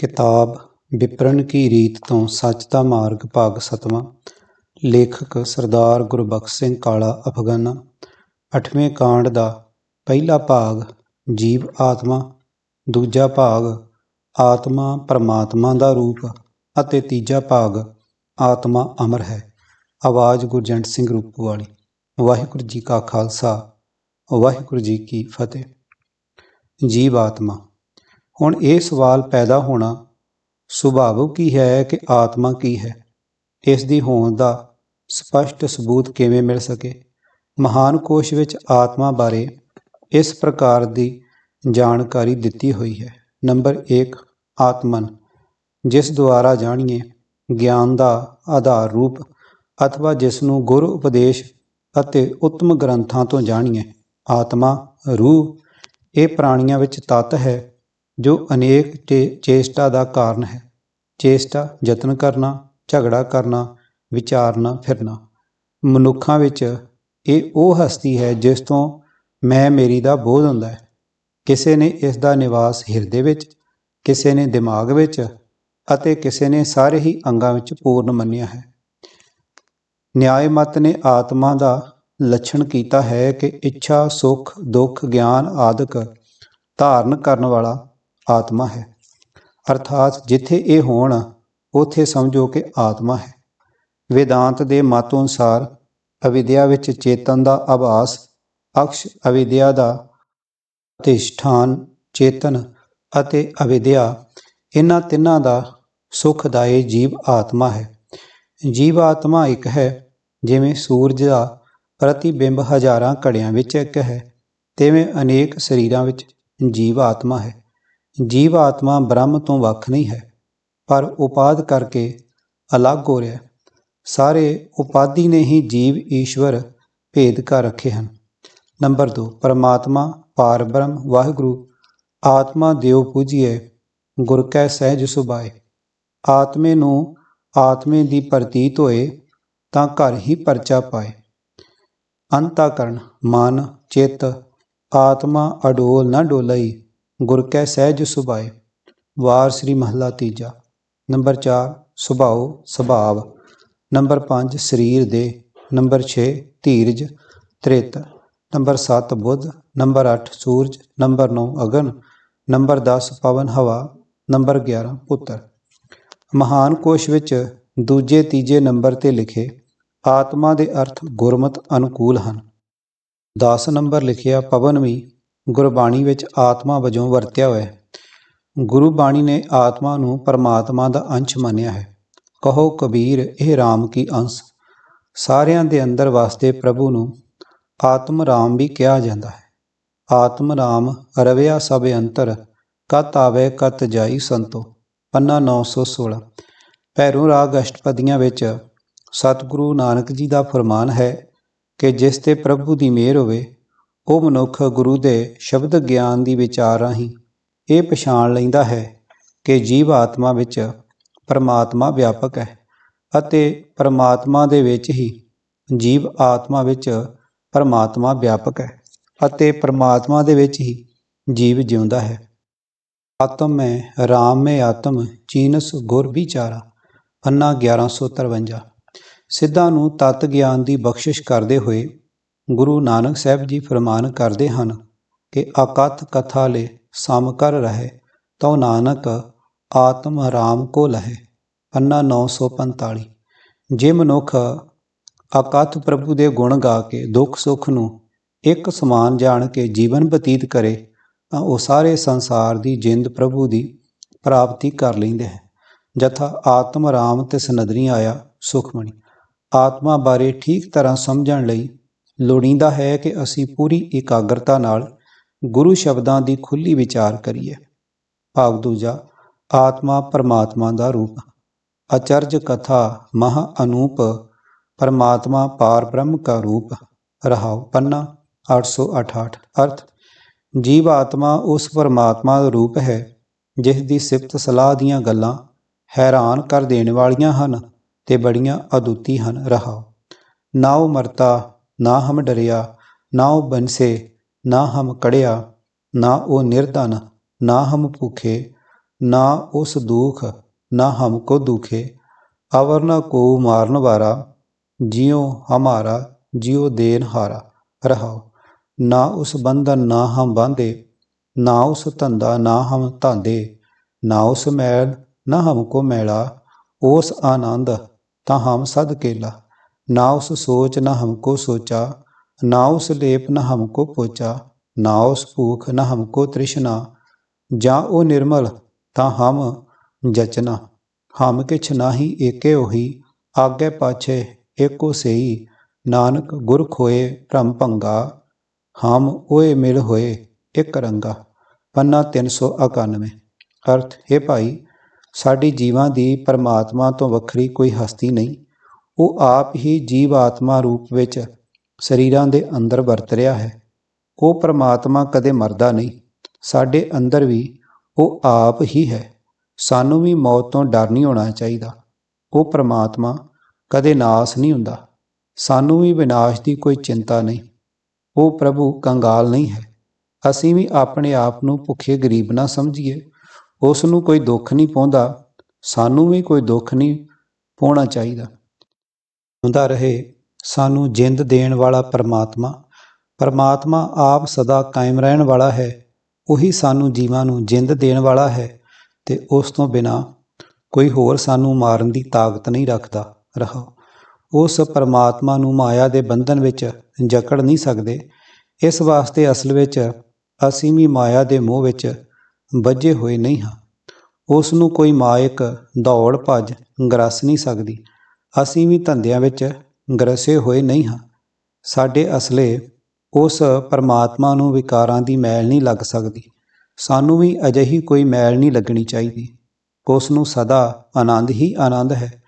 ਕਿਤਾਬ ਵਿਪਰਨ ਕੀ ਰੀਤ ਤੋਂ ਸੱਚ ਦਾ ਮਾਰਗ ਭਾਗ ਸਤਵਾਂ। ਲੇਖਕ ਸਰਦਾਰ ਗੁਰਬਖਸ਼ ਸਿੰਘ ਕਾਲਾ ਅਫਗਾਨਾ। ਅੱਠਵੇਂ ਕਾਂਡ ਦਾ ਪਹਿਲਾ ਭਾਗ, ਜੀਵ ਆਤਮਾ। ਦੂਜਾ ਭਾਗ, ਆਤਮਾ ਪਰਮਾਤਮਾ ਦਾ ਰੂਪ। ਅਤੇ ਤੀਜਾ ਭਾਗ, ਆਤਮਾ ਅਮਰ ਹੈ। ਆਵਾਜ਼ ਗੁਰਜੰਟ ਸਿੰਘ ਰੂਪੋ ਵਾਲੀ ਵਾਹਿਗੁਰੂ ਜੀ ਕਾ ਖਾਲਸਾ, ਵਾਹਿਗੁਰੂ ਜੀ ਕੀ ਫਤਿਹ। ਜੀਵ ਆਤਮਾ। ਹੁਣ ਇਹ ਸਵਾਲ ਪੈਦਾ ਹੋਣਾ ਸੁਭਾਵਿਕ ਹੀ ਹੈ ਕਿ ਆਤਮਾ ਕੀ ਹੈ? ਇਸ ਦੀ ਹੋਂਦ ਦਾ ਸਪਸ਼ਟ ਸਬੂਤ ਕਿਵੇਂ ਮਿਲ ਸਕੇ? ਮਹਾਨ ਕੋਸ਼ ਵਿੱਚ ਆਤਮਾ ਬਾਰੇ ਇਸ ਪ੍ਰਕਾਰ ਦੀ ਜਾਣਕਾਰੀ ਦਿੱਤੀ ਹੋਈ ਹੈ। ਨੰਬਰ 1 ਆਤਮਨ। ਜਿਸ ਦੁਆਰਾ ਜਾਣੀਏ ਗਿਆਨ ਦਾ ਆਧਾਰ ਰੂਪ ਅਥਵਾ ਜਿਸ ਨੂੰ ਗੁਰ ਉਪਦੇਸ਼ ਅਤੇ ਉੱਤਮ ਗ੍ਰੰਥਾਂ ਤੋਂ ਜਾਣੀਏ, ਆਤਮਾ, ਰੂਹ, ਇਹ ਪ੍ਰਾਣੀਆਂ ਵਿੱਚ ਤੱਤ ਹੈ ਜੋ ਅਨੇਕ ਚੇ- ਚੇਸ਼ਟਾ ਦਾ ਕਾਰਨ ਹੈ। ਚੇਸ਼ਟਾ, ਯਤਨ ਕਰਨਾ, ਝਗੜਾ ਕਰਨਾ, ਵਿਚਾਰਨਾ, ਫਿਰਨਾ। ਮਨੁੱਖਾਂ ਵਿੱਚ ਇਹ ਉਹ ਹਸਤੀ ਹੈ ਜਿਸ ਤੋਂ ਮੈਂ ਮੇਰੀ ਦਾ ਬੋਧ ਹੁੰਦਾ ਹੈ। ਕਿਸੇ ਨੇ ਇਸ ਦਾ ਨਿਵਾਸ ਹਿਰਦੇ ਵਿੱਚ, ਕਿਸੇ ਨੇ ਦਿਮਾਗ ਵਿੱਚ ਅਤੇ ਕਿਸੇ ਨੇ ਸਾਰੇ ਹੀ ਅੰਗਾਂ ਵਿੱਚ ਪੂਰਨ ਮੰਨਿਆ ਹੈ। ਨਿਆਏ ਮਤ ਨੇ ਆਤਮਾ ਦਾ ਲੱਛਣ ਕੀਤਾ ਹੈ ਕਿ ਇੱਛਾ, ਸੁਖ, ਦੁੱਖ, ਗਿਆਨ ਆਦਿਕ ਧਾਰਨ ਕਰਨ ਵਾਲਾ ਆਤਮਾ ਹੈ। ਅਰਥਾਤ ਜਿੱਥੇ ਇਹ ਹੋਣ, ਉਥੇ ਸਮਝੋ ਕਿ ਆਤਮਾ ਹੈ। ਵੇਦਾਂਤ ਦੇ ਮਤ ਅਨੁਸਾਰ ਅਵਿਦਿਆ ਵਿੱਚ ਚੇਤਨ ਦਾ ਆਭਾਸ, ਅਕਸ਼ ਅਵਿਦਿਆ ਦਾ ਅਧਿਸ਼ਠਾਨ, ਚੇਤਨ ਅਤੇ ਅਵਿਦਿਆ, ਇਹਨਾਂ ਤਿੰਨਾਂ ਦਾ ਸੁਖਦਾਈ ਜੀਵ ਆਤਮਾ ਹੈ। ਜੀਵ ਆਤਮਾ ਇੱਕ ਹੈ, ਜਿਵੇਂ ਸੂਰਜ ਦਾ ਪ੍ਰਤੀਬਿੰਬ ਹਜ਼ਾਰਾਂ ਘੜਿਆਂ ਵਿੱਚ ਇੱਕ ਹੈ, ਤਿਵੇਂ ਅਨੇਕ ਸਰੀਰਾਂ ਵਿੱਚ ਜੀਵ ਆਤਮਾ ਹੈ। ਜੀਵ ਆਤਮਾ ਬ੍ਰਹਮ ਤੋਂ ਵੱਖ ਨਹੀਂ ਹੈ, ਪਰ ਉਪਾਦ ਕਰਕੇ ਅਲੱਗ ਹੋ ਰਿਹਾ ਸਾਰੇ ਉਪਾਦੀ ਨੇ ਹੀ ਜੀਵ ਈਸ਼ਵਰ ਭੇਦ ਕਰ ਰੱਖੇ ਹਨ। ਨੰਬਰ 2 ਪਰਮਾਤਮਾ ਪਾਰ ਬ੍ਰਹਮ, ਵਾਹਿਗੁਰੂ, ਆਤਮਾ ਦਿਓ ਪੂਜੀਏ ਗੁਰ ਕੈ ਸਹਿਜ ਸੁਭਾਏ। ਆਤਮੇ ਨੂੰ ਆਤਮੇ ਦੀ ਪ੍ਰਤੀਤ ਹੋਏ ਤਾਂ ਘਰ ਹੀ ਪਰਚਾ ਪਾਏ। ਅੰਤਾਕਰਨ ਮਨ, ਚਿੱਤ, ਆਤਮਾ ਅਡੋਲ ਨਾ ਡੋਲਈ। ਗੁਰ ਕੈ ਸਹਿਜ ਸੁਭਾਏ, ਵਾਰ ਸ੍ਰੀ ਮਹਲਾ ਤੀਜਾ। ਨੰਬਰ 4 ਸੁਭਾਉ ਸੁਭਾਵ। ਨੰਬਰ 5 ਸਰੀਰ ਦੇ। ਨੰਬਰ 6 ਧੀਰਜ, ਤ੍ਰਿਤ। ਨੰਬਰ 7 ਬੁੱਧ। ਨੰਬਰ 8 ਸੂਰਜ। ਨੰਬਰ 9 ਅਗਨ। ਨੰਬਰ 10 ਪਵਨ ਹਵਾ। ਨੰਬਰ 11 ਪੁੱਤਰ। ਮਹਾਨ ਕੋਸ਼ ਵਿੱਚ ਦੂਜੇ ਤੀਜੇ ਨੰਬਰ ਤੇ ਲਿਖੇ ਆਤਮਾ ਦੇ ਅਰਥ ਗੁਰਮਤ ਅਨੁਕੂਲ ਹਨ। 10 ਨੰਬਰ ਲਿਖਿਆ, ਪਵਨ ਵੀ ਗੁਰਬਾਣੀ ਵਿੱਚ ਆਤਮਾ ਵਜੋਂ ਵਰਤਿਆ ਹੋਇਆ ਹੈ। ਗੁਰੂ ਬਾਣੀ ਨੇ ਆਤਮਾ ਨੂੰ ਪਰਮਾਤਮਾ ਦਾ ਅੰਸ਼ ਮੰਨਿਆ ਹੈ। ਕਹੋ ਕਬੀਰ, ਇਹ RAM ਕੀ ਅੰਸ਼? ਸਾਰਿਆਂ ਦੇ ਅੰਦਰ ਵਸਦੇ ਪ੍ਰਭੂ ਨੂੰ ਆਤਮ ਰਾਮ ਵੀ ਕਿਹਾ ਜਾਂਦਾ ਹੈ। ਆਤਮ ਰਾਮ ਰਵਿਆ ਸਭ ਅੰਤਰ, ਕਤ ਆਵੇ ਕਤ ਜਾਈ ਸੰਤੋ। ਪੰਨਾ 916 ਭੈਰੋ ਰਾਗ ਅਸ਼ਟਪਦੀਆਂ ਵਿੱਚ ਸਤਿਗੁਰੂ ਨਾਨਕ ਜੀ ਦਾ ਫਰਮਾਨ ਹੈ ਕਿ ਜਿਸ ਤੇ ਪ੍ਰਭੂ ਦੀ ਮਿਹਰ ਹੋਵੇ ਉਹ ਮਨੁੱਖ ਗੁਰੂ ਦੇ ਸ਼ਬਦ ਗਿਆਨ ਦੀ ਵਿਚਾਰ ਰਾਹੀਂ ਇਹ ਪਛਾਣ ਲੈਂਦਾ ਹੈ ਕਿ ਜੀਵ ਆਤਮਾ ਵਿੱਚ ਪਰਮਾਤਮਾ ਵਿਆਪਕ ਹੈ ਅਤੇ ਪਰਮਾਤਮਾ ਦੇ ਵਿੱਚ ਹੀ ਜੀਵ ਆਤਮਾ ਵਿੱਚ ਪਰਮਾਤਮਾ ਵਿਆਪਕ ਹੈ ਅਤੇ ਪਰਮਾਤਮਾ ਦੇ ਵਿੱਚ ਹੀ ਜੀਵ ਜਿਉਂਦਾ ਹੈ। ਆਤਮ ਮੈਂ ਰਾਮ ਮੈਂ ਆਤਮ, ਚੀਨਸ, ਗੁਰ ਵਿਚਾਰਾ, ਅੰਨਾ 1153 ਸਿੱਧਾਂ ਨੂੰ ਤਤ ਗਿਆਨ ਦੀ ਬਖਸ਼ਿਸ਼ ਕਰਦੇ ਹੋਏ ਗੁਰੂ ਨਾਨਕ ਸਾਹਿਬ ਜੀ ਫਰਮਾਨ ਕਰਦੇ ਹਨ ਕਿ ਅਕਥ ਕਥਾ ਲੈ ਸਮ ਕਰ ਰਹੇ, ਤਉ ਨਾਨਕ ਆਤਮ ਰਾਮ ਕੋ ਲਹੇ। ਅੰਨਾ 945 ਜੇ ਮਨੁੱਖ ਅਕਥ ਪ੍ਰਭੂ ਦੇ ਗੁਣ ਗਾ ਕੇ ਦੁੱਖ ਸੁੱਖ ਨੂੰ ਇੱਕ ਸਮਾਨ ਜਾਣ ਕੇ ਜੀਵਨ ਬਤੀਤ ਕਰੇ, ਤਾਂ ਉਹ ਸਾਰੇ ਸੰਸਾਰ ਦੀ ਜਿੰਦ ਪ੍ਰਭੂ ਦੀ ਪ੍ਰਾਪਤੀ ਕਰ ਲੈਂਦੇ ਹੈ। ਜਥਾ ਆਤਮ ਰਾਮ ਤੇ ਸਨਦਰੀ ਆਇਆ ਸੁਖਮਣੀ। ਆਤਮਾ ਬਾਰੇ ਠੀਕ ਤਰ੍ਹਾਂ ਸਮਝਣ ਲਈ ਲੋੜੀਂਦਾ ਹੈ ਕਿ ਅਸੀਂ ਪੂਰੀ ਇਕਾਗਰਤਾ ਨਾਲ ਗੁਰੂ ਸ਼ਬਦਾਂ ਦੀ ਖੁੱਲੀ ਵਿਚਾਰ ਕਰੀਏ। ਭਾਵ ਦੂਜਾ, ਆਤਮਾ ਪਰਮਾਤਮਾ ਦਾ ਰੂਪ। ਅਚਰਜ ਕਥਾ ਮਹਾ ਅਨੂਪ, ਪਰਮਾਤਮਾ ਪਾਰ ਬ੍ਰਹਮ ਕਾ ਰੂਪ। ਰਹਾਉ ਪੰਨਾ 868 ਅਰਥ, ਜੀਵ ਆਤਮਾ ਉਸ ਪਰਮਾਤਮਾ ਦਾ ਰੂਪ ਹੈ, ਜਿਸ ਦੀ ਸਿਫਤ ਸਲਾਹ ਦੀਆਂ ਗੱਲਾਂ ਹੈਰਾਨ ਕਰ ਦੇਣ ਵਾਲੀਆਂ ਹਨ ਤੇ ਬੜੀਆਂ ਅਦੁੱਤੀ ਹਨ। ਰਹਾਉ। ਨਾ ਮਰਤਾ ਨਾ ਹਮ ਡਰਿਆ, ਨਾ ਉਹ ਬੰਸੇ ਨਾ ਹਮ ਕੜਿਆ, ਨਾ ਉਹ ਨਿਰਧਨ, ਨਾ ਹਮ ਭੁਖੇ, ਨਾ ਉਸ ਦੁਖ, ਨਾ ਹਮ ਕੋ ਦੁਖੇ। ਅਵਰਨਾ ਕੋ ਮਾਰਨ ਵਾਰਾ, ਜਿਉ ਹਮਾਰਾ, ਜਿਉ ਦੇਨ ਹਾਰਾ। ਰਹਾਓ ਨਾ ਉਸ ਬੰਧਨ ਨਾ ਹਮ ਬਾਂਧੇ, ਨਾ ਉਸ ਧੰਦਾ ਨਾ ਹਮ ਧਾਂਦੇ ਨਾ ਉਸ ਮੈਲ, ਨਾ ਹਮ ਕੋ ਮੈਲਾ। ਉਸ ਆਨੰਦ, ਤਾਂ ਹਮ ਸਦ ਕੇਲਾ। ना उस सोच न हमको सोचा ना उस लेप न हमको पोचा ना उस भूख न हमको तृष्णा ਜਾਂ ਉਹ ਨਿਰਮਲ ਤਾਂ ਹਮ ਜਚਨਾ ਹਮ ਕਿਛ ਨਾਹੀ ਏਕੇ ਉਹੀ ਆਗੇ ਪਾਛੇ ਏਕੋ ਸਈ ਨਾਨਕ ਗੁਰ ਖੋਏ ਭ੍ਰਮ ਭੰਗਾ ਹਮ ਓਏ ਮਿਲ ਹੋਏ ਇੱਕ ਰੰਗਾ ਪੰਨਾ 391 ਅਰਥ ਹੈ ਭਾਈ ਸਾਡੀ ਜੀਵਾਂ ਦੀ ਪਰਮਾਤਮਾ ਤੋਂ ਵੱਖਰੀ ਕੋਈ ਹਸਤੀ ਨਹੀਂ ਉਹ ਆਪ ਹੀ ਜੀਵ ਆਤਮਾ ਰੂਪ ਵਿੱਚ ਸਰੀਰਾਂ ਦੇ ਅੰਦਰ ਵਰਤ ਰਿਹਾ ਹੈ। ਉਹ ਪਰਮਾਤਮਾ ਕਦੇ ਮਰਦਾ ਨਹੀਂ। ਸਾਡੇ ਅੰਦਰ ਵੀ ਉਹ ਆਪ ਹੀ ਹੈ। ਸਾਨੂੰ ਵੀ ਮੌਤ ਤੋਂ ਡਰ ਨਹੀਂ ਹੋਣਾ ਚਾਹੀਦਾ। ਉਹ ਪ੍ਰਮਾਤਮਾ ਕਦੇ ਨਾਸ ਨਹੀਂ ਹੁੰਦਾ। ਸਾਨੂੰ ਵੀ ਵਿਨਾਸ਼ ਦੀ ਕੋਈ ਚਿੰਤਾ ਨਹੀਂ। ਉਹ ਪ੍ਰਭੂ ਕੰਗਾਲ ਨਹੀਂ ਹੈ। ਅਸੀਂ ਵੀ ਆਪਣੇ ਆਪ ਨੂੰ ਭੁੱਖੇ ਗਰੀਬ ਨਾ ਸਮਝੀਏ। ਉਸ ਨੂੰ ਕੋਈ ਦੁੱਖ ਨਹੀਂ ਪਾਉਂਦਾ। ਸਾਨੂੰ ਵੀ ਕੋਈ ਦੁੱਖ ਨਹੀਂ ਪਾਉਣਾ ਚਾਹੀਦਾ। ਹੁੰਦਾ ਰਹੇ, ਸਾਨੂੰ ਜਿੰਦ ਦੇਣ ਵਾਲਾ ਪਰਮਾਤਮਾ ਪਰਮਾਤਮਾ ਆਪ ਸਦਾ ਕਾਇਮ ਰਹਿਣ ਵਾਲਾ ਹੈ, ਉਹੀ ਸਾਨੂੰ ਜੀਵਾਂ ਨੂੰ ਜਿੰਦ ਦੇਣ ਵਾਲਾ ਹੈ, ਤੇ ਉਸ ਤੋਂ ਬਿਨਾ ਕੋਈ ਹੋਰ ਸਾਨੂੰ ਮਾਰਨ ਦੀ ਤਾਕਤ ਨਹੀਂ ਰੱਖਦਾ, ਰਹਾ। ਉਸ ਪਰਮਾਤਮਾ ਨੂੰ ਮਾਇਆ ਦੇ ਬੰਧਨ ਵਿੱਚ ਜਕੜ ਨਹੀਂ ਸਕਦੇ, ਇਸ ਵਾਸਤੇ ਅਸਲ ਵਿੱਚ ਅਸੀਂ ਵੀ ਮਾਇਆ ਦੇ ਮੋਹ ਵਿੱਚ ਵੱਜੇ ਹੋਏ ਨਹੀਂ ਹਾਂ। ਉਸ ਨੂੰ ਕੋਈ ਮਾਇਕ ਦੌੜ ਭੱਜ ਗਰਸ ਨਹੀਂ ਸਕਦੀ ਅਸੀਂ ਵੀ ਧੰਦਿਆਂ ਵਿੱਚ ਗਰਸੇ ਹੋਏ ਨਹੀਂ ਹਾਂ। ਸਾਡੇ ਅਸਲੇ ਉਸ ਪਰਮਾਤਮਾ ਨੂੰ ਵਿਕਾਰਾਂ ਦੀ ਮੈਲ ਨਹੀਂ ਲੱਗ ਸਕਦੀ। ਸਾਨੂੰ ਵੀ ਅਜਿਹੀ ਕੋਈ ਮੈਲ ਨਹੀਂ ਲੱਗਣੀ ਚਾਹੀਦੀ। ਉਸ ਨੂੰ ਸਦਾ ਆਨੰਦ ਹੀ ਆਨੰਦ ਹੈ।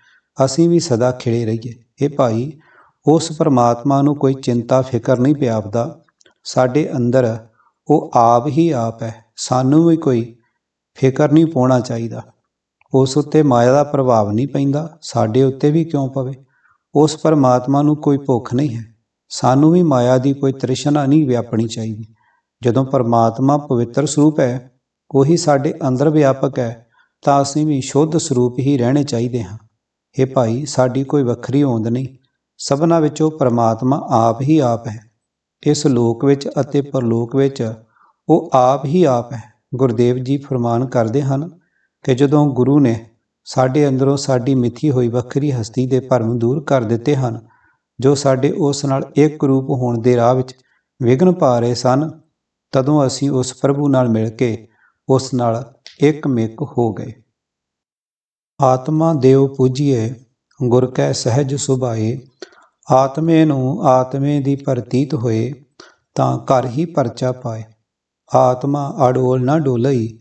ਅਸੀਂ ਵੀ ਸਦਾ ਖਿੜੇ ਰਹੀਏ। ਇਹ ਭਾਈ, ਉਸ ਪਰਮਾਤਮਾ ਨੂੰ ਕੋਈ ਚਿੰਤਾ, ਫਿਕਰ ਨਹੀਂ ਪਿਆਪਦਾ ਸਾਡੇ ਅੰਦਰ ਉਹ ਆਪ ਹੀ ਆਪ ਹੈ। ਸਾਨੂੰ ਵੀ ਕੋਈ ਫਿਕਰ ਨਹੀਂ ਪਾਉਣਾ ਚਾਹੀਦਾ। ਉਸ ਉੱਤੇ ਮਾਇਆ ਦਾ ਪ੍ਰਭਾਵ ਨਹੀਂ ਪੈਂਦਾ, ਸਾਡੇ ਉੱਤੇ ਵੀ ਕਿਉਂ ਪਵੇ? ਉਸ ਪਰਮਾਤਮਾ ਨੂੰ ਕੋਈ ਭੁੱਖ ਨਹੀਂ ਹੈ। ਸਾਨੂੰ ਵੀ ਮਾਇਆ ਦੀ ਕੋਈ ਤ੍ਰਿਸ਼ਨਾ ਨਹੀਂ ਵਿਆਪਣੀ ਚਾਹੀਦੀ। ਜਦੋਂ ਪਰਮਾਤਮਾ ਪਵਿੱਤਰ ਸਰੂਪ ਹੈ, ਉਹੀ ਸਾਡੇ ਅੰਦਰ ਵਿਆਪਕ ਹੈ, ਤਾਂ ਅਸੀਂ ਵੀ ਸ਼ੁੱਧ ਸਰੂਪ ਹੀ ਰਹਿਣੇ ਚਾਹੀਦੇ ਹਾਂ। ਇਹ ਭਾਈ, ਸਾਡੀ ਕੋਈ ਵੱਖਰੀ ਹੋਂਦ ਨਹੀਂ। ਸਭਨਾ ਵਿੱਚੋਂ ਪਰਮਾਤਮਾ ਆਪ ਹੀ ਆਪ ਹੈ। ਇਸ ਲੋਕ ਵਿੱਚ ਅਤੇ ਪਰਲੋਕ ਵਿੱਚ ਉਹ ਆਪ ਹੀ ਆਪ ਹੈ। ਗੁਰਦੇਵ ਜੀ ਫਰਮਾਨ ਕਰਦੇ ਹਨ ਕਿ ਜਦੋਂ ਗੁਰੂ ਨੇ ਸਾਡੇ ਅੰਦਰੋਂ ਸਾਡੀ ਮਿੱਥੀ ਹੋਈ ਵੱਖਰੀ ਹਸਤੀ ਦੇ ਭਰਮ ਦੂਰ ਕਰ ਦਿੱਤੇ ਹਨ, ਜੋ ਸਾਡੇ ਉਸ ਨਾਲ ਇੱਕ ਰੂਪ ਹੋਣ ਦੇ ਰਾਹ ਵਿੱਚ ਵਿਘਨ ਪਾ ਰਹੇ ਸਨ, ਤਦੋਂ ਅਸੀਂ ਉਸ ਪ੍ਰਭੂ ਨਾਲ ਮਿਲ ਕੇ ਉਸ ਨਾਲ ਇੱਕ ਮਿਕ ਹੋ ਗਏ। ਆਤਮਾ ਦੇਵ ਪੂਜੀਏ ਗੁਰ ਕੈ ਸਹਿਜ ਸੁਭਾਏ। ਆਤਮੇ ਨੂੰ ਆਤਮੇ ਦੀ ਪ੍ਰਤੀਤ ਹੋਏ, ਤਾਂ ਘਰ ਹੀ ਪਰਚਾ ਪਾਏ। ਆਤਮਾ ਅਡੋਲ ਨਾ ਡੋਲਈ,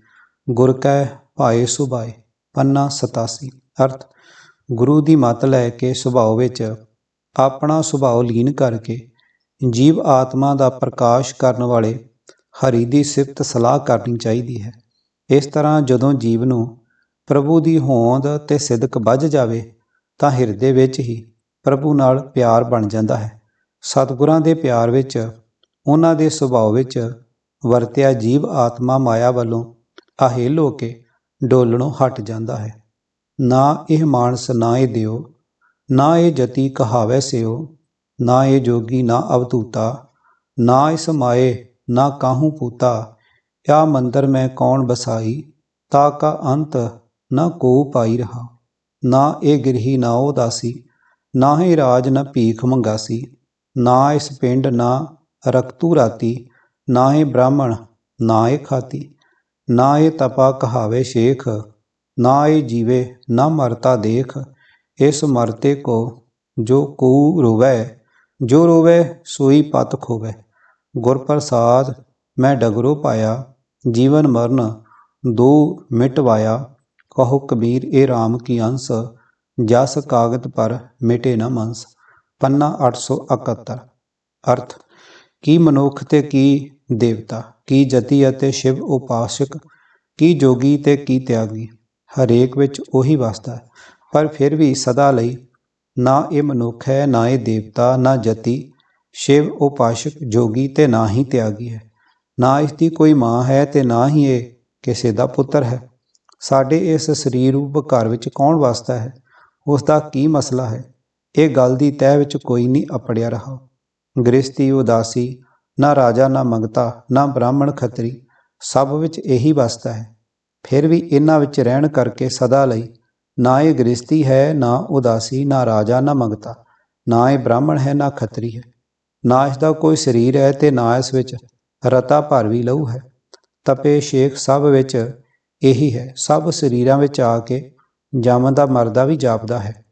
ਗੁਰ ਕੈ ਭਾਏ ਸੁਭਾਏ, ਪੰਨਾ 87 ਅਰਥ, ਗੁਰੂ ਦੀ ਮਤ ਲੈ ਕੇ ਸੁਭਾਅ ਵਿੱਚ ਆਪਣਾ ਸੁਭਾਅ ਲੀਨ ਕਰਕੇ ਜੀਵ ਆਤਮਾ ਦਾ ਪ੍ਰਕਾਸ਼ ਕਰਨ ਵਾਲੇ ਹਰੀ ਦੀ ਸਿਫਤ ਸਲਾਹ ਕਰਨੀ ਚਾਹੀਦੀ ਹੈ। ਇਸ ਤਰ੍ਹਾਂ ਜਦੋਂ ਜੀਵ ਨੂੰ ਪ੍ਰਭੂ ਦੀ ਹੋਂਦ ਤੇ ਸਿਦਕ ਵੱਜ ਜਾਵੇ, ਤਾਂ ਹਿਰਦੇ ਵਿੱਚ ਹੀ ਪ੍ਰਭੂ ਨਾਲ ਪਿਆਰ ਬਣ ਜਾਂਦਾ ਹੈ। ਸਤਿਗੁਰਾਂ ਦੇ ਪਿਆਰ ਵਿੱਚ, ਉਹਨਾਂ ਦੇ ਸੁਭਾਅ ਵਿੱਚ ਵਰਤਿਆ ਜੀਵ ਆਤਮਾ ਮਾਇਆ ਵੱਲੋਂ ਅਹੇਲ ਹੋ ਕੇ ਡੋਲਣੋਂ ਹਟ ਜਾਂਦਾ ਹੈ। ਨਾ ਇਹ ਮਾਨਸ ਨਾ ਇਹ ਦਿਓ, ਨਾ ਇਹ ਜਤੀ ਕਹਾਵੇ ਸਿਓ, ਨਾ ਇਹ ਜੋਗੀ ਨਾ ਅਵਤੂਤਾ ਨਾ ਇਸ ਮਾਏ ਨਾ ਕਾਹੂ ਪੂਤਾ, ਆ ਮੰਦਰ ਮੈਂ ਕੌਣ ਬਸਾਈ, ਤਾ ਕਾ ਅੰਤ ਨਾ ਕੋ ਪਾਈ ਰਹਾ। ਨਾ ਇਹ ਗਿਰਹੀ ਨਾ ਉਹ ਦਾਸੀ ਨਾ ਹੀ ਰਾਜ ਨਾ ਭੀਖ ਮੰਗਾਸੀ, ਨਾ ਇਸ ਪਿੰਡ ਨਾ ਰਕਤੂ ਰਾਤੀ, ਨਾ ਇਹ ਬ੍ਰਾਹਮਣ ਨਾ ਇਹ ਖਾਤੀ। ਨਾ ਇਹ ਤਪਾ ਕਹਾਵੇ ਸ਼ੇਖ, ਨਾ ਇਹ ਜੀਵੇ, ਨਾ ਮਰਤਾ ਦੇਖ। ਇਸ ਮਰਤੇ ਕੋ ਜੋ ਕੂ ਰੋਵੇ, ਜੋ ਰੋਵੇ ਸੋਈ ਪਤ ਖੋਵੇ। ਗੁਰ ਪ੍ਰਸਾਦ ਮੈਂ ਡਗਰੋ ਪਾਇਆ, ਜੀਵਨ ਮਰਨ ਦੋ ਮਿਟਵਾਇਆ। ਕਹੋ ਕਬੀਰ ਇਹ RAM ਕੀ ਅੰਸ, ਜਸ ਕਾਗਤ ਪਰ ਮਿਟੇ ਨਾ ਮੰਸ। ਪੰਨਾ 871 ਅਰਥ, ਕੀ ਮਨੁੱਖ ਤੇ ਕੀ ਦੇਵਤਾ? ਕੀ ਜਤੀ ਅਤੇ ਸ਼ਿਵ ਉਪਾਸਕ, ਕੀ ਜੋਗੀ ਤੇ ਕੀ ਤਿਆਗੀ, ਹਰੇਕ ਵਿੱਚ ਉਹੀ ਵਸਦਾ ਹੈ। ਪਰ ਫਿਰ ਵੀ ਸਦਾ ਲਈ ਨਾ ਇਹ ਮਨੁੱਖ ਹੈ, ਨਾ ਇਹ ਦੇਵਤਾ, ਨਾ ਜਤੀ, ਸ਼ਿਵ ਉਪਾਸ਼ਕ, ਜੋਗੀ ਤੇ ਨਾ ਹੀ ਤਿਆਗੀ ਹੈ। ਨਾ ਇਸ ਦੀ ਕੋਈ ਮਾਂ ਹੈ ਤੇ ਨਾ ਹੀ ਇਹ ਕਿਸੇ ਦਾ ਪੁੱਤਰ ਹੈ। ਸਾਡੇ ਇਸ ਸਰੀਰ ਰੂਪ ਘਰ ਵਿੱਚ ਕੌਣ ਵਸਦਾ ਹੈ? ਉਸ ਦਾ ਕੀ ਮਸਲਾ ਹੈ? ਇਹ ਗੱਲ ਦੀ ਤਹਿ ਵਿੱਚ ਕੋਈ ਨਹੀਂ ਅਪੜਿਆ ਰਹਾ। ਗ੍ਰਸਤੀ, ਉਦਾਸੀ ਨਾ ਰਾਜਾ, ਨਾ ਮੰਗਤਾ, ਨਾ ਬ੍ਰਾਹਮਣ ਖੱਤਰੀ, ਸਭ ਵਿੱਚ ਇਹੀ ਵਸਦਾ ਹੈ। ਫਿਰ ਵੀ ਇਹਨਾਂ ਵਿੱਚ ਰਹਿਣ ਕਰਕੇ ਸਦਾ ਲਈ ਨਾ ਇਹ ਗ੍ਰਸਤੀ ਹੈ, ਨਾ ਉਦਾਸੀ, ਨਾ ਰਾਜਾ, ਨਾ ਮੰਗਤਾ, ਨਾ ਇਹ ਬ੍ਰਾਹਮਣ ਹੈ, ਨਾ ਖੱਤਰੀ ਹੈ। ਨਾ ਇਸ ਦਾ ਕੋਈ ਸਰੀਰ ਹੈ ਤੇ ਨਾ ਇਸ ਵਿੱਚ ਰਤਾ ਭਰ ਵੀ ਲਹੂ ਹੈ। ਤਪੇ ਸ਼ੇਖ ਸਭ ਵਿੱਚ ਇਹੀ ਹੈ, ਸਭ ਸਰੀਰਾਂ ਵਿੱਚ ਆ ਕੇ ਜੰਮਦਾ, ਮਰਦਾ ਵੀ ਜਾਪਦਾ ਹੈ।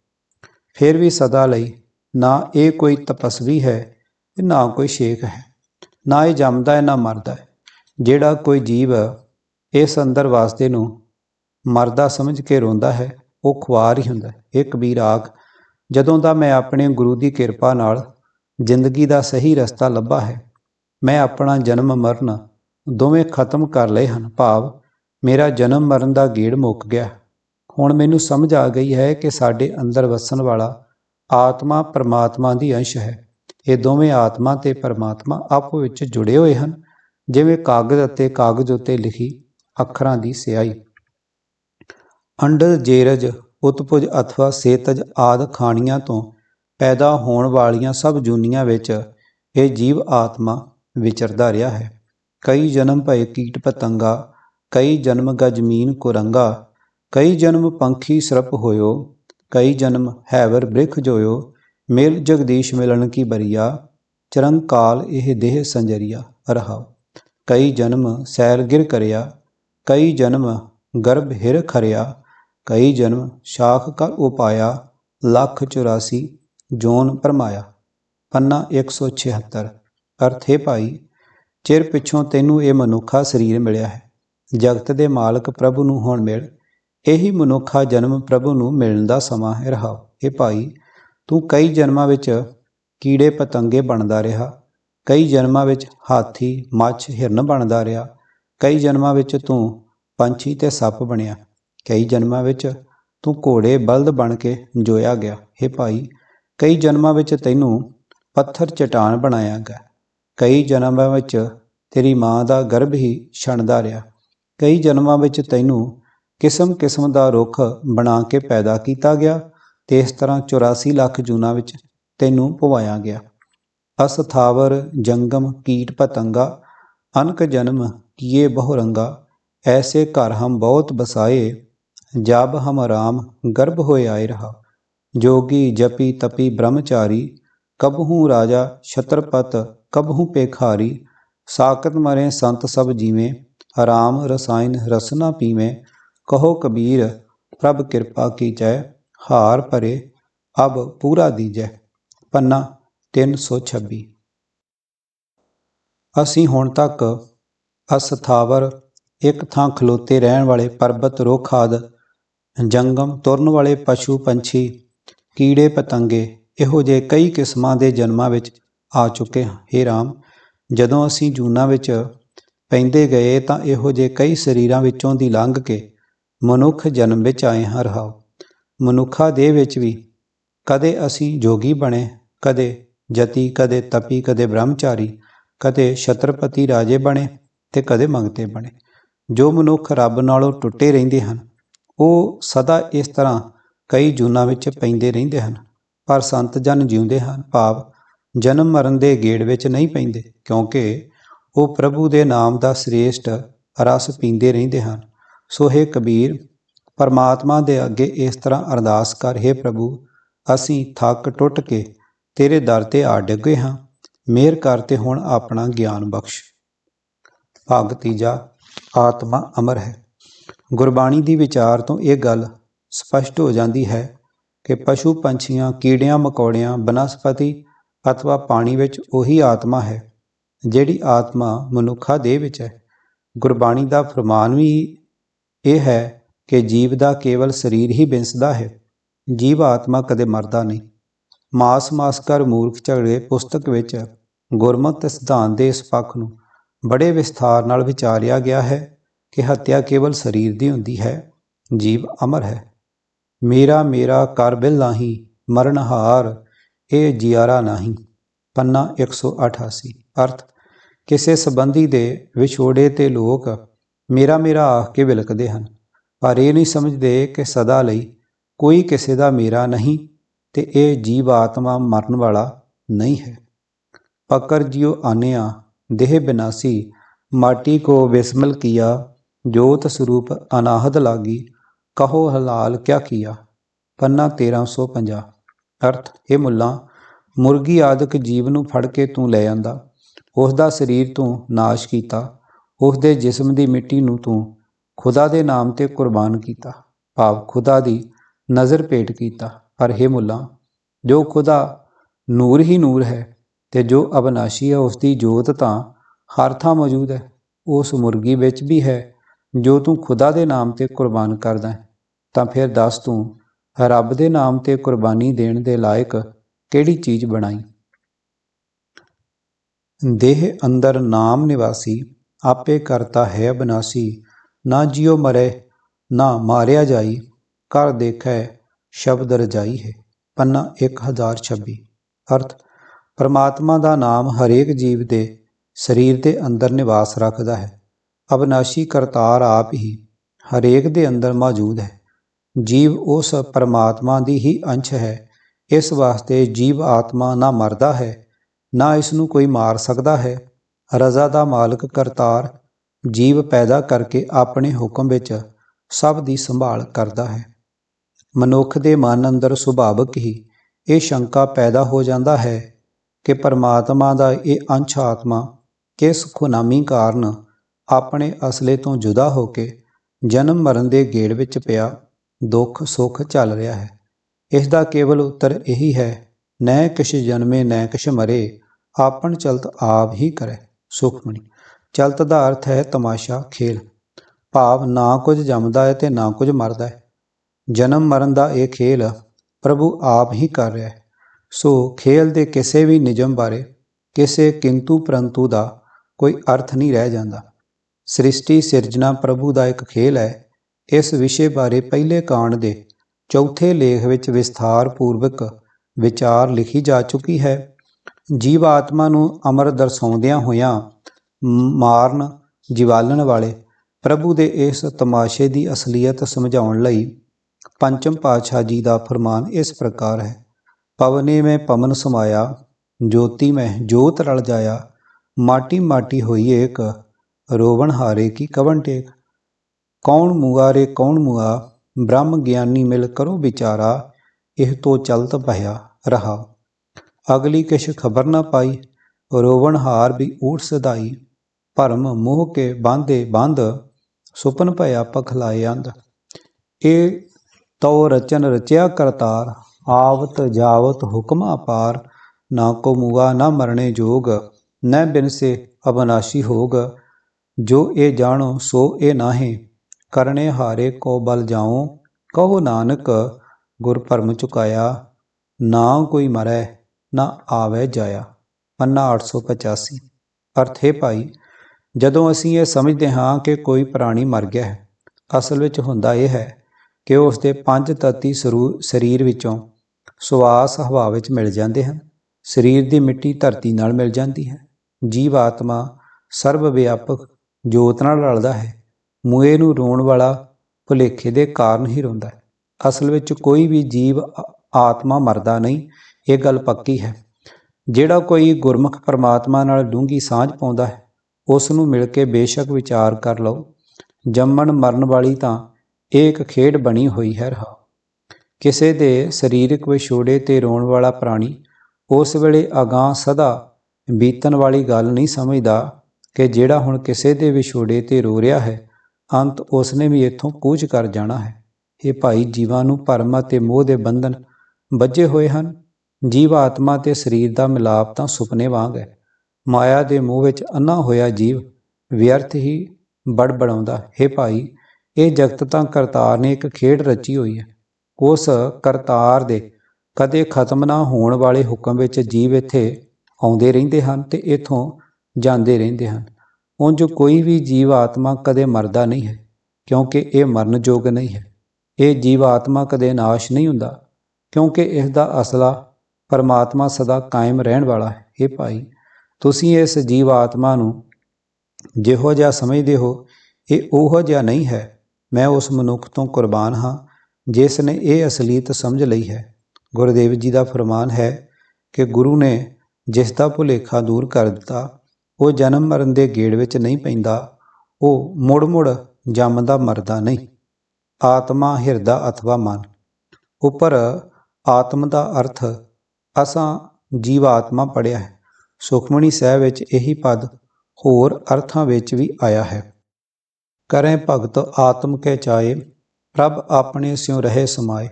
ਫਿਰ ਵੀ ਸਦਾ ਲਈ ਨਾ ਇਹ ਕੋਈ ਤਪਸਵੀ ਹੈ ਨਾ ਕੋਈ ਸ਼ੇਖ ਹੈ। ਨਾ ਇਹ ਜੰਮਦਾ ਹੈ, ਨਾ ਮਰਦਾ ਹੈ। ਜਿਹੜਾ ਕੋਈ ਜੀਵ ਇਸ ਅੰਦਰ ਵਾਸਤੇ ਨੂੰ ਮਰਦਾ ਸਮਝ ਕੇ ਰੋਂਦਾ ਹੈ, ਉਹ ਖੁਆਰ ਹੀ ਹੁੰਦਾ ਹੈ। ਇਹ ਕਬੀਰ ਆਖ, ਜਦੋਂ ਦਾ ਮੈਂ ਆਪਣੇ ਗੁਰੂ ਦੀ ਕਿਰਪਾ ਨਾਲ ਜ਼ਿੰਦਗੀ ਦਾ ਸਹੀ ਰਸਤਾ ਲੱਭਾ ਹੈ, ਮੈਂ ਆਪਣਾ ਜਨਮ ਮਰਨ ਦੋਵੇਂ ਖਤਮ ਕਰ ਲਏ ਹਨ। ਭਾਵ ਮੇਰਾ ਜਨਮ ਮਰਨ ਦਾ ਗੇੜ ਮੁੱਕ ਗਿਆ ਹੁਣ ਮੈਨੂੰ ਸਮਝ ਆ ਗਈ ਹੈ ਕਿ ਸਾਡੇ ਅੰਦਰ ਵਸਣ ਵਾਲਾ ਆਤਮਾ ਪਰਮਾਤਮਾ ਦੀ ਅੰਸ਼ ਹੈ। ਇਹ ਦੋਵੇਂ ਆਤਮਾ ਤੇ ਪਰਮਾਤਮਾ ਆਪੋ ਵਿੱਚ ਜੁੜੇ ਹੋਏ ਹਨ, ਜਿਵੇਂ ਕਾਗਜ਼ ਅਤੇ ਕਾਗਜ਼ ਉੱਤੇ ਲਿਖੀ ਅੱਖਰਾਂ ਦੀ ਸਿਆਹੀ। ਅੰਡਰ ਜੇਰਜ ਉਤਪੁਜ ਅਥਵਾ ਸੇਤਜ ਆਦ ਖਾਣੀਆਂ ਤੋਂ ਪੈਦਾ ਹੋਣ ਵਾਲੀਆਂ ਸਭ ਜੂਨੀਆਂ ਵਿੱਚ ਇਹ ਜੀਵ ਆਤਮਾ ਵਿਚਰਦਾ ਰਿਹਾ ਹੈ। ਕਈ ਜਨਮ ਭਏ ਕੀਟ ਪਤੰਗਾ, ਕਈ ਜਨਮ ਗਜਮੀਨ ਕੁਰੰਗਾ, ਕਈ ਜਨਮ ਪੰਖੀ ਸਰਪ ਹੋਇਓ, ਕਈ ਜਨਮ ਹੈਵਰ ਬ੍ਰਿਖ ਜੋਇਓ ਮਿਲ ਜਗਦੀਸ਼ ਮਿਲਣ ਕੀ ਬਰੀਆ ਚਰੰਕਾਲ ਇਹ ਦੇਹ ਸੰਜਰੀਆ, ਰਹਾਉ। ਕਈ ਜਨਮ ਸੈਰ ਗਿਰ ਕਰਿਆ, ਕਈ ਜਨਮ ਗਰਭ ਹਿਰ ਖਰਿਆ, ਕਈ ਜਨਮ ਸ਼ਾਖ ਕਰ ਉਪਾਇਆ, ਲੱਖ 84 ਜੋਨ ਪਰਮਾਇਆ। ਪੰਨਾ 176 ਅਰਥੇ ਭਾਈ, ਚਿਰ ਪਿੱਛੋਂ ਤੈਨੂੰ ਇਹ ਮਨੁੱਖਾ ਸਰੀਰ ਮਿਲਿਆ ਹੈ। ਜਗਤ ਦੇ ਮਾਲਕ ਪ੍ਰਭੂ ਨੂੰ ਹੁਣ ਮਿਲ। ਇਹੀ ਮਨੁੱਖਾ ਜਨਮ ਪ੍ਰਭੂ ਨੂੰ ਮਿਲਣ ਦਾ ਸਮਾਂ ਹੈ ਰਹਾ ਇਹ ਭਾਈ ਤੂੰ ਕਈ ਜਨਮਾਂ ਵਿੱਚ ਕੀੜੇ ਪਤੰਗੇ ਬਣਦਾ ਰਿਹਾ। ਕਈ ਜਨਮਾਂ ਵਿੱਚ ਹਾਥੀ, ਮੱਛ, ਹਿਰਨ ਬਣਦਾ ਰਿਹਾ। ਕਈ ਜਨਮਾਂ ਵਿੱਚ ਤੂੰ ਪੰਛੀ ਤੇ ਸੱਪ ਬਣਿਆ। ਕਈ ਜਨਮਾਂ ਵਿੱਚ ਤੂੰ ਘੋੜੇ, ਬਲਦ ਬਣ ਕੇ ਜੋਇਆ ਗਿਆ। हे ਭਾਈ, ਕਈ ਜਨਮਾਂ ਵਿੱਚ ਤੈਨੂੰ ਪੱਥਰ ਚਟਾਨ ਬਣਾਇਆ ਗਿਆ। ਕਈ ਜਨਮਾਂ ਵਿੱਚ ਤੇਰੀ ਮਾਂ ਦਾ ਗਰਭ ਹੀ ਛਣਦਾ ਰਿਹਾ। ਕਈ ਜਨਮਾਂ ਵਿੱਚ ਤੈਨੂੰ ਕਿਸਮ ਕਿਸਮ ਦਾ ਰੁੱਖ ਬਣਾ ਕੇ ਪੈਦਾ ਕੀਤਾ ਗਿਆ। ਤੇ ਇਸ ਤਰ੍ਹਾਂ 84 ਲੱਖ ਜੂਨਾਂ ਵਿੱਚ ਤੈਨੂੰ ਪਵਾਇਆ ਗਿਆ। ਅਸਥਾਵਰ ਜੰਗਮ, ਕੀਟ, ਪਤੰਗਾ, ਅਨਕ ਜਨਮ, ਕੀਏ ਬਹੁਰੰਗਾ, ਐਸੇ ਘਰ ਹਮ ਬਹੁਤ ਬਸਾਏ, ਜਬ ਹਮ ਰਾਮ, ਗਰਭ ਹੋਏ ਆਏ ਰਹਾ। ਜੋਗੀ, ਜਪੀ, ਤਪੀ, ਬ੍ਰਹਮਚਾਰੀ, ਕਬਹੂ ਰਾਜਾ, ਛਤਰਪਤ, ਕਬਹੂ ਪੇਖਾਰੀ ਸਾਕਤ ਮਰੇ ਸੰਤ ਸਭ ਜੀਵੇਂ, ਰਾਮ ਰਸਾਇਨ ਰਸਨਾ ਪੀਵੇਂ, ਕਹੋ ਕਬੀਰ, ਪ੍ਰਭ ਕਿਰਪਾ ਕੀ ਕੀਜੈ ਹਾਰ ਭਰੇ, ਅਬ ਪੂਰਾ ਦੀਜੈ, ਪੰਨਾ 326 ਅਸੀਂ ਹੁਣ ਤੱਕ ਅਸਥਾਵਰ ਇੱਕ ਥਾਂ ਖਲੋਤੇ ਰਹਿਣ ਵਾਲੇ ਪਰਬਤ ਰੁੱਖ ਆਦ ਜੰਗਮ ਤੁਰਨ ਵਾਲੇ ਪਸ਼ੂ ਪੰਛੀ, ਕੀੜੇ ਪਤੰਗੇ, ਇਹੋ ਜਿਹੇ ਕਈ ਕਿਸਮਾਂ ਦੇ ਜਨਮਾਂ ਵਿੱਚ ਆ ਚੁੱਕੇ ਹਾਂ। ਹੇ ਰਾਮ, ਜਦੋਂ ਅਸੀਂ ਜੂਨਾਂ ਵਿੱਚ ਪੈਂਦੇ ਗਏ ਤਾਂ ਇਹੋ ਜਿਹੇ ਕਈ ਸਰੀਰਾਂ ਵਿੱਚੋਂ ਦੀ ਲੰਘ ਕੇ ਮਨੁੱਖ ਜਨਮ ਵਿੱਚ ਆਏ ਹਾਂ। ਰਹਾਓ। ਮਨੁੱਖਾ ਦੇ ਵਿੱਚ ਵੀ ਕਦੇ ਅਸੀਂ ਜੋਗੀ ਬਣੇ, ਕਦੇ ਜਤੀ, ਕਦੇ ਤਪੀ, ਕਦੇ ਬ੍ਰਹਮਚਾਰੀ, ਕਦੇ ਛਤਰਪਤੀ ਰਾਜੇ ਬਣੇ ਤੇ ਕਦੇ ਮੰਗਤੇ ਬਣੇ। ਜੋ ਮਨੁੱਖ ਰੱਬ ਨਾਲੋਂ ਟੁੱਟੇ ਰਹਿੰਦੇ ਹਨ, ਉਹ ਸਦਾ ਇਸ ਤਰ੍ਹਾਂ ਕਈ ਜੂਨਾਂ ਵਿੱਚ ਪੈਂਦੇ ਰਹਿੰਦੇ ਹਨ। ਪਰ ਸੰਤ ਜਨ ਜਿਉਂਦੇ ਹਨ, ਭਾਵ ਜਨਮ ਮਰਨ ਦੇ ਗੇੜ ਵਿੱਚ ਨਹੀਂ ਪੈਂਦੇ, ਕਿਉਂਕਿ ਉਹ ਪ੍ਰਭੂ ਦੇ ਨਾਮ ਦਾ ਸ੍ਰੇਸ਼ਟ ਰਸ ਪੀਂਦੇ ਰਹਿੰਦੇ ਹਨ। ਸੋ ਹੈ ਕਬੀਰ ਪਰਮਾਤਮਾ ਦੇ ਅੱਗੇ ਇਸ ਤਰ੍ਹਾਂ ਅਰਦਾਸ ਕਰ, ਹੈ ਪ੍ਰਭੂ, ਅਸੀਂ ਥੱਕ ਟੁੱਟ ਕੇ ਤੇਰੇ ਦਰ ਤੇ ਆ ਡਿੱਗੇ ਹਾਂ। ਮਿਹਰ ਕਰ ਤੇ ਹੁਣ ਆਪਣਾ ਗਿਆਨ ਬਖਸ਼। ਭਾਗ ਤੀਜਾ, ਆਤਮਾ ਅਮਰ ਹੈ। ਗੁਰਬਾਣੀ ਦੀ ਵਿਚਾਰ ਤੋਂ ਇਹ ਗੱਲ ਸਪਸ਼ਟ ਹੋ ਜਾਂਦੀ ਹੈ ਕਿ ਪਸ਼ੂ ਪੰਛੀਆਂ, ਕੀੜਿਆਂ, ਮਕੌੜਿਆਂ, ਬਨਸਪਤੀ ਅਥਵਾ ਪਾਣੀ ਵਿੱਚ ਉਹੀ ਆਤਮਾ ਹੈ, ਜਿਹੜੀ ਆਤਮਾ ਮਨੁੱਖਾ ਦੇ ਵਿੱਚ ਹੈ। ਗੁਰਬਾਣੀ ਦਾ ਫਰਮਾਨ ਵੀ ਇਹ ਹੈ ਕਿ ਜੀਵ ਦਾ ਕੇਵਲ ਸਰੀਰ ਹੀ ਬਿੰਸਦਾ ਹੈ। ਜੀਵ ਆਤਮਾ ਕਦੇ ਮਰਦਾ ਨਹੀਂ। ਮਾਸ ਮਾਸ ਕਰ ਮੂਰਖ ਝਗੜੇ ਪੁਸਤਕ ਵਿੱਚ ਗੁਰਮਤਿ ਸਿਧਾਂਤ ਦੇ ਇਸ ਪੱਖ ਨੂੰ ਬੜੇ ਵਿਸਥਾਰ ਨਾਲ ਵਿਚਾਰਿਆ ਗਿਆ ਹੈ ਕਿ ਹੱਤਿਆ ਕੇਵਲ ਸਰੀਰ ਦੀ ਹੁੰਦੀ ਹੈ, ਜੀਵ ਅਮਰ ਹੈ। ਮੇਰਾ ਮੇਰਾ ਕਰ ਬਿਲ ਨਹੀਂ ਮਰਨਹਾਰ ਇਹ ਜਿਆਰਾ ਨਹੀਂ। ਪੰਨਾ 188 ਅਰਥ, ਕਿਸੇ ਸੰਬੰਧੀ ਦੇ ਵਿਛੋੜੇ ਤੇ ਲੋਕ ਮੇਰਾ ਮੇਰਾ ਆਖ ਕੇ ਵਿਲਕਦੇ ਹਨ। ਪਰ ਇਹ ਨਹੀਂ ਸਮਝਦੇ ਕਿ ਸਦਾ ਲਈ ਕੋਈ ਕਿਸੇ ਦਾ ਮੇਰਾ ਨਹੀਂ ਤੇ ਇਹ ਜੀਵ ਆਤਮਾ ਮਰਨ ਵਾਲਾ ਨਹੀਂ ਹੈ। ਪਕਰ ਜਿਉ ਆਨਿਆ, ਦੇਹ ਬਿਨਾਸੀ, ਮਾਟੀ ਕੋ ਵਿਸਮਲ ਕੀਆ, ਜੋਤ ਸਰੂਪ ਅਨਾਹਦ ਲਾਗੀ, ਕਹੋ ਹਲਾਲ ਕਿਆ ਕੀਆ? ਪੰਨਾ 1350 ਅਰਥ ਇਹ ਮੁੱਲਾ, ਮੁਰਗੀ ਆਦਿਕ ਜੀਵ ਨੂੰ ਫੜ ਕੇ ਤੂੰ ਲੈ ਆਂਦਾ ਉਸ ਦਾ ਸਰੀਰ ਤੂੰ ਨਾਸ਼ ਕੀਤਾ ਉਸ ਦੇ ਜਿਸਮ ਦੀ ਮਿੱਟੀ ਨੂੰ ਤੂੰ ਖੁਦਾ ਦੇ ਨਾਮ ਤੇ ਕੁਰਬਾਨ ਕੀਤਾ, ਭਾਵ ਖੁਦਾ ਦੀ ਨਜ਼ਰ ਭੇਟ ਕੀਤਾ। ਪਰ ਇਹ ਮੁੱਲਾ, ਜੋ ਖੁਦਾ ਨੂਰ ਹੀ ਨੂਰ ਹੈ ਤੇ ਜੋ ਅਬਨਾਸ਼ੀ ਹੈ ਉਸ ਦੀ ਜੋਤ ਤਾਂ ਹਰ ਥਾਂ ਮੌਜੂਦ ਹੈ। ਉਸ ਮੁਰਗੀ ਵਿੱਚ ਵੀ ਹੈ, ਜੋ ਤੂੰ ਖੁਦਾ ਦੇ ਨਾਮ ਤੇ ਕੁਰਬਾਨ ਕਰਦਾ ਹੈ। ਤਾਂ ਫਿਰ ਦੱਸ ਤੂੰ, ਰੱਬ ਦੇ ਨਾਮ ਤੇ ਕੁਰਬਾਨੀ ਦੇਣ ਦੇ ਲਾਇਕ ਕਿਹੜੀ ਚੀਜ਼ ਬਣਾਈ? ਦੇਹ ਅੰਦਰ ਨਾਮ ਨਿਵਾਸੀ, ਆਪੇ ਕਰਤਾ ਹੈ ਬਨਾਸੀ ਨਾ ਜਿਉ ਮਰੇ, ਨਾ ਮਾਰਿਆ ਜਾਈ ਕਰ ਦੇਖੈ ਸ਼ਬਦ ਰਜਾਈ ਹੈ। ਪੰਨਾ 1026 ਅਰਥ, ਪਰਮਾਤਮਾ ਦਾ ਨਾਮ ਹਰੇਕ ਜੀਵ ਦੇ ਸਰੀਰ ਦੇ ਅੰਦਰ ਨਿਵਾਸ ਰੱਖਦਾ ਹੈ। ਅਬਨਾਸ਼ੀ ਕਰਤਾਰ ਆਪ ਹੀ ਹਰੇਕ ਦੇ ਅੰਦਰ ਮੌਜੂਦ ਹੈ। ਜੀਵ ਉਸ ਪਰਮਾਤਮਾ ਦੀ ਹੀ ਅੰਸ਼ ਹੈ। ਇਸ ਵਾਸਤੇ ਜੀਵ ਆਤਮਾ ਨਾ ਮਰਦਾ ਹੈ, ਨਾ ਇਸ ਨੂੰ ਕੋਈ ਮਾਰ ਸਕਦਾ ਹੈ। ਰਜ਼ਾ ਦਾ ਮਾਲਕ ਕਰਤਾਰ ਜੀਵ ਪੈਦਾ ਕਰਕੇ ਆਪਣੇ ਹੁਕਮ ਵਿੱਚ ਸਭ ਦੀ ਸੰਭਾਲ ਕਰਦਾ ਹੈ। ਮਨੁੱਖ ਦੇ ਮਨ ਅੰਦਰ ਸੁਭਾਵਕ ਹੀ ਇਹ ਸ਼ੰਕਾ ਪੈਦਾ ਹੋ ਜਾਂਦਾ ਹੈ ਕਿ ਪਰਮਾਤਮਾ ਦਾ ਇਹ ਅੰਸ਼ ਆਤਮਾ ਕਿਸ ਖੁਨਾਮੀ ਕਾਰਨ ਆਪਣੇ ਅਸਲੇ ਤੋਂ ਜੁਦਾ ਹੋ ਕੇ ਜਨਮ ਮਰਨ ਦੇ ਗੇੜ ਵਿੱਚ ਪਿਆ ਦੁੱਖ ਸੁੱਖ ਚੱਲ ਰਿਹਾ ਹੈ। ਇਸ ਦਾ ਕੇਵਲ ਉੱਤਰ ਇਹੀ ਹੈ, ਨੈ ਕਿਛ ਜਨਮੇ ਨੈ ਕਿਛ ਮਰੇ ਆਪਨ ਚਲਤ ਆਪ ਹੀ ਕਰੇ। ਸੁਖਮਣੀ ਚਲਤ ਦਾ ਅਰਥ ਹੈ ਤਮਾਸ਼ਾ ਖੇਲ। ਭਾਵ ਨਾ ਕੁਝ ਜੰਮਦਾ ਹੈ ਤੇ ਨਾ ਕੁਝ ਮਰਦਾ ਹੈ ਜਨਮ ਮਰਨ ਦਾ ਇਹ ਖੇਲ ਪ੍ਰਭੂ ਆਪ ਹੀ ਕਰ ਰਿਹਾ ਹੈ ਸੋ ਖੇਲ ਦੇ ਕਿਸੇ ਵੀ ਨਿਯਮ ਬਾਰੇ, ਕਿਸੇ ਕਿੰਤੂ ਪਰੰਤੂ ਦਾ ਕੋਈ ਅਰਥ ਨਹੀਂ ਰਹਿ ਜਾਂਦਾ। ਸ੍ਰਿਸ਼ਟੀ ਸਿਰਜਣਾ ਪ੍ਰਭੂ ਦਾ ਇੱਕ ਖੇਲ ਹੈ। ਇਸ ਵਿਸ਼ੇ ਬਾਰੇ ਪਹਿਲੇ ਕਾਂਡ ਦੇ ਚੌਥੇ ਲੇਖ ਵਿੱਚ ਵਿਸਥਾਰ ਪੂਰਵਕ ਵਿਚਾਰ ਲਿਖੀ ਜਾ ਚੁੱਕੀ ਹੈ। ਜੀਵ ਆਤਮਾ ਨੂੰ ਅਮਰ ਦਰਸਾਉਂਦਿਆਂ ਹੋਇਆਂ ਮਾਰਨ, ਜਿਵਾਲਣ ਵਾਲੇ ਪ੍ਰਭੂ ਦੇ ਇਸ ਤਮਾਸ਼ੇ ਦੀ ਅਸਲੀਅਤ ਸਮਝਾਉਣ ਲਈ ਪੰਚਮ ਪਾਤਸ਼ਾਹ ਜੀ ਦਾ ਫਰਮਾਨ ਇਸ ਪ੍ਰਕਾਰ ਹੈ। ਪਵਨੇ ਮੈਂ ਪਵਨ ਸਮਾਇਆ, ਜੋਤੀ ਮੈਂ ਜੋਤ ਰਲ ਜਾਇਆ, ਮਾਟੀ ਮਾਟੀ ਹੋਈ ਏਕ, ਰੋਵਣ ਹਾਰੇ ਕੀ ਕਵਨ ਟੇਕ। ਕੌਣ ਮੁਗਾਰੇ ਕੌਣ ਮੁਆ, ਬ੍ਰਹਮ ਗਿਆਨੀ ਮਿਲ ਕਰੋ ਵਿਚਾਰਾ, ਇਹ ਤੋ ਚਲਤ ਭਇਆ ਰਹਾ। ਅਗਲੀ ਕਿਛ ਖਬਰ ਨਾ ਪਾਈ, ਰੋਵਣ ਹਾਰ ਵੀ ਊਠ ਸਦਾਈ। ਭਰਮ ਮੋਹ ਕੇ ਬਾਂਧੇ ਬੰਧ, ਸੁਪਨ ਭਇਆ ਪਖਲਾਏ ਅੰਧ। ਇਹ ਤਉ ਰਚਨ ਰਚਿਆ ਕਰਤਾਰ, ਆਵਤ ਜਾਵਤ ਹੁਕਮ ਅਪਾਰ। ਨਾ ਕੋ ਮੁਗਾ ਨਾ ਮਰਨੇ ਜੋਗ, ਨੈ ਬਿਨਸੇ ਅਬਨਾਸ਼ੀ ਹੋਗ। ਜੋ ਇਹ ਜਾਣੋ, ਸੋ ਇਹ ਨਾਹੀ। ਕਰਨੇ ਹਾਰੇ ਕੋ ਬਲ ਜਾਉ। ਕਹੋ ਨਾਨਕ, ਗੁਰ ਪਰਮ ਚੁਕਾਇਆ। ਨਾ ਕੋਈ ਮਰੈ, ਨਾ ਆਵੇ ਜਾਇਆ। ਪੰਨਾ 885 ਅਰਥ ਹੈ ਭਾਈ ਜਦੋਂ ਅਸੀਂ ਇਹ ਸਮਝਦੇ ਹਾਂ ਕਿ ਕੋਈ ਪ੍ਰਾਣੀ ਮਰ ਗਿਆ ਹੈ, ਅਸਲ ਵਿੱਚ ਹੁੰਦਾ ਇਹ ਹੈ ਕਿ ਉਸ ਦੇ ਪੰਜ ਤਤੀ ਸਰੀਰ ਵਿੱਚੋਂ ਸਵਾਸ ਹਵਾ ਵਿੱਚ ਮਿਲ ਜਾਂਦੇ ਹਨ, ਸਰੀਰ ਦੀ ਮਿੱਟੀ ਧਰਤੀ ਨਾਲ ਮਿਲ ਜਾਂਦੀ ਹੈ, ਜੀਵ ਆਤਮਾ ਸਰਵ ਵਿਆਪਕ ਜੋਤ ਨਾਲ ਰਲਦਾ ਹੈ ਮੂਏ ਨੂੰ ਰੋਣ ਵਾਲਾ ਭੁਲੇਖੇ ਦੇ ਕਾਰਨ ਹੀ ਰੋਂਦਾ ਹੈ। ਅਸਲ ਵਿੱਚ ਕੋਈ ਵੀ ਜੀਵ ਆਤਮਾ ਮਰਦਾ ਨਹੀਂ, ਇਹ ਗੱਲ ਪੱਕੀ ਹੈ। ਜਿਹੜਾ ਕੋਈ ਗੁਰਮੁਖ ਪਰਮਾਤਮਾ ਨਾਲ ਡੂੰਗੀ ਸਾਂਝ ਪਾਉਂਦਾ ਹੈ ਉਸ ਨੂੰ ਮਿਲ ਕੇ ਬੇਸ਼ੱਕ ਵਿਚਾਰ ਕਰ ਲਓ। ਜੰਮਣ ਮਰਨ ਵਾਲੀ ਤਾਂ ਇਹ ਇੱਕ ਖੇਡ ਬਣੀ ਹੋਈ ਹੈ ਰਹਾ ਕਿਸੇ ਦੇ ਸਰੀਰਕ ਵਿਛੋੜੇ ਤੇ ਰੋਣ ਵਾਲਾ ਪ੍ਰਾਣੀ ਉਸ ਵੇਲੇ ਅਗਾਹ ਸਦਾ ਬੀਤਣ ਵਾਲੀ ਗੱਲ ਨਹੀਂ ਸਮਝਦਾ ਕਿ ਜਿਹੜਾ ਹੁਣ ਕਿਸੇ ਦੇ ਵਿਛੋੜੇ ਤੇ ਰੋ ਰਿਹਾ ਹੈ, ਅੰਤ ਉਸਨੇ ਵੀ ਇੱਥੋਂ ਕੂਚ ਕਰ ਜਾਣਾ ਹੈ। ਇਹ ਭਾਈ ਜੀਵਾਂ ਨੂੰ ਭਰਮ ਅਤੇ ਮੋਹ ਦੇ ਬੰਧਨ ਵੱਜੇ ਹੋਏ ਹਨ। ਜੀਵ ਆਤਮਾ ਤੇ ਸਰੀਰ ਦਾ ਮਿਲਾਪ ਤਾਂ ਸੁਪਨੇ ਵਾਂਗ ਹੈ। ਮਾਇਆ ਦੇ ਮੋਹ ਵਿੱਚ ਅੰਨਾ ਹੋਇਆ ਜੀਵ ਵਿਅਰਥ ਹੀ ਬੜਬੜਾਉਂਦਾ ਹੈ ਭਾਈ, ਇਹ ਜਗਤ ਤਾਂ ਕਰਤਾਰ ਨੇ ਇੱਕ ਖੇਡ ਰਚੀ ਹੋਈ ਹੈ। ਉਸ ਕਰਤਾਰ ਦੇ ਕਦੇ ਖਤਮ ਨਾ ਹੋਣ ਵਾਲੇ ਹੁਕਮ ਵਿੱਚ ਜੀਵ ਇੱਥੇ ਆਉਂਦੇ ਰਹਿੰਦੇ ਹਨ ਤੇ ਇਥੋਂ ਜਾਂਦੇ ਰਹਿੰਦੇ ਹਨ। ਉਂਝ ਕੋਈ ਵੀ ਜੀਵ ਆਤਮਾ ਕਦੇ ਮਰਦਾ ਨਹੀਂ ਹੈ, ਕਿਉਂਕਿ ਇਹ ਮਰਨ ਯੋਗ ਨਹੀਂ ਹੈ। ਇਹ ਜੀਵ ਆਤਮਾ ਕਦੇ ਨਾਸ਼ ਨਹੀਂ ਹੁੰਦਾ, ਕਿਉਂਕਿ ਇਸ ਦਾ ਅਸਲਾ ਪਰਮਾਤਮਾ ਸਦਾ ਕਾਇਮ ਰਹਿਣ ਵਾਲਾ ਹੈ। ਇਹ ਭਾਈ ਤੁਸੀਂ ਇਸ ਜੀਵ ਆਤਮਾ ਨੂੰ ਜਿਹੋ ਜਿਹਾ ਸਮਝਦੇ ਹੋ, ਇਹ ਉਹੋ ਜਿਹਾ ਨਹੀਂ ਹੈ। ਮੈਂ ਉਸ ਮਨੁੱਖ ਤੋਂ ਕੁਰਬਾਨ ਹਾਂ, ਜਿਸ ਨੇ ਇਹ ਅਸਲੀਤ ਸਮਝ ਲਈ ਹੈ। ਗੁਰਦੇਵ ਜੀ ਦਾ ਫਰਮਾਨ ਹੈ ਕਿ ਗੁਰੂ ਨੇ ਜਿਸ ਦਾ ਭੁਲੇਖਾ ਦੂਰ ਕਰ ਦਿੱਤਾ, ਉਹ ਜਨਮ ਮਰਨ ਦੇ ਗੇੜ ਵਿੱਚ ਨਹੀਂ ਪੈਂਦਾ, ਉਹ ਮੁੜ ਮੁੜ ਜੰਮਦਾ ਮਰਦਾ ਨਹੀਂ। ਆਤਮਾ ਹਿਰਦਾ ਅਥਵਾ ਮਨ। ਉੱਪਰ ਆਤਮ ਦਾ ਅਰਥ, ਅਸਾਂ ਜੀਵਾਤਮਾ ਪੜਿਆ ਹੈ। ਸੁਖਮਣੀ ਸਾਹਿਬ ਵਿੱਚ ਇਹੀ ਪਦ ਹੋਰ ਅਰਥਾਂ ਵਿੱਚ ਵੀ ਆਇਆ ਹੈ। ਕਰੈ ਭਗਤ ਆਤਮ ਕੈ ਚਾਏ, ਪ੍ਰਭ ਆਪਣੇ ਸਿਉ ਰਹੇ ਸਮਾਏ।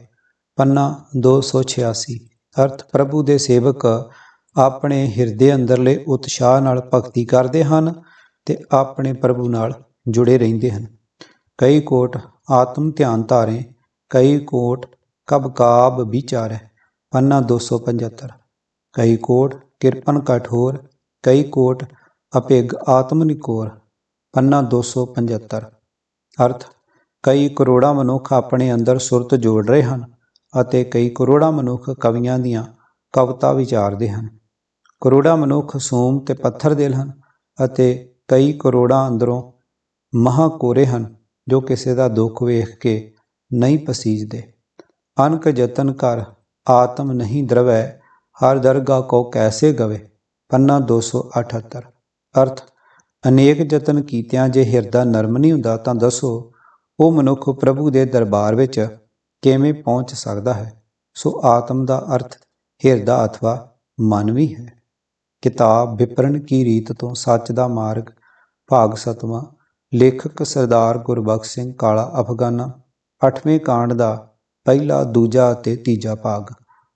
ਪੰਨਾ 286 ਅਰਥ ਪ੍ਰਭੂ ਦੇ ਸੇਵਕ ਆਪਣੇ ਹਿਰਦੇ ਅੰਦਰਲੇ ਉਤਸ਼ਾਹ ਨਾਲ ਭਗਤੀ ਕਰਦੇ ਹਨ ਤੇ ਆਪਣੇ ਪ੍ਰਭੂ ਨਾਲ ਜੁੜੇ ਰਹਿੰਦੇ ਹਨ। ਕਈ ਕੋਟ ਆਤਮ ਧਿਆਨ ਧਾਰੇ, ਕਈ ਕੋਟ ਕਬ ਕਾਬ ਵਿਚਾਰੈ, ਪੰਨਾ 275 ਕਈ ਕੋਟ ਕਿਰਪਨ ਕਠੋਰ ਕਈ ਕੋਟ ਅਪਿਗ ਆਤਮ ਨਿਕੋਰ ਪੰਨਾ 275 ਅਰਥ, ਕਈ ਕਰੋੜਾਂ ਮਨੁੱਖ ਆਪਣੇ ਅੰਦਰ ਸੁਰਤ ਜੋੜ ਰਹੇ ਹਨ ਅਤੇ ਕਈ ਕਰੋੜਾਂ ਮਨੁੱਖ ਕਵੀਆਂ ਦੀਆਂ ਕਵਿਤਾ ਵਿਚਾਰਦੇ ਹਨ। ਕਰੋੜਾਂ ਮਨੁੱਖ ਸੋਮ ਤੇ ਪੱਥਰ ਦਿਲ ਹਨ ਅਤੇ ਕਈ ਕਰੋੜਾਂ ਅੰਦਰੋਂ ਮਹਾ ਕੋਰੇ ਹਨ ਜੋ ਕਿਸੇ ਦਾ ਦੁੱਖ ਵੇਖ ਕੇ ਨਹੀਂ ਪਸੀਜਦੇ। ਅਨਕ ਯਤਨ ਕਰ ਆਤਮ ਨਹੀਂ ਦਰਵੈ ਹਰ ਦਰਗਾ ਕੋ ਕੈਸੇ ਗਵੇ? ਪੰਨਾ 278 ਅਰਥ, ਅਨੇਕ ਯਤਨ ਕੀਤਿਆਂ ਜੇ ਹਿਰਦਾ ਨਰਮ ਨਹੀਂ ਹੁੰਦਾ ਤਾਂ ਦੱਸੋ, ਉਹ ਮਨੁੱਖ ਪ੍ਰਭੂ ਦੇ ਦਰਬਾਰ ਵਿੱਚ ਕਿਵੇਂ ਪਹੁੰਚ ਸਕਦਾ ਹੈ? ਸੋ ਆਤਮ ਦਾ ਅਰਥ, ਹਿਰਦਾ ਅਥਵਾ ਮਨ ਵੀ ਹੈ। ਕਿਤਾਬ ਵਿਪਰਨ ਕੀ ਰੀਤ ਤੋਂ ਸੱਚ ਦਾ ਮਾਰਗ? ਭਾਗ ਸਤਵਾਂ, ਲੇਖਕ ਸਰਦਾਰ ਗੁਰਬਖਸ਼ ਸਿੰਘ ਕਾਲਾ ਅਫਗਾਨਾ 8ਵੇਂ ਕਾਂਡ ਦਾ ਪਹਿਲਾ, ਦੂਜਾ ਅਤੇ ਤੀਜਾ ਭਾਗ।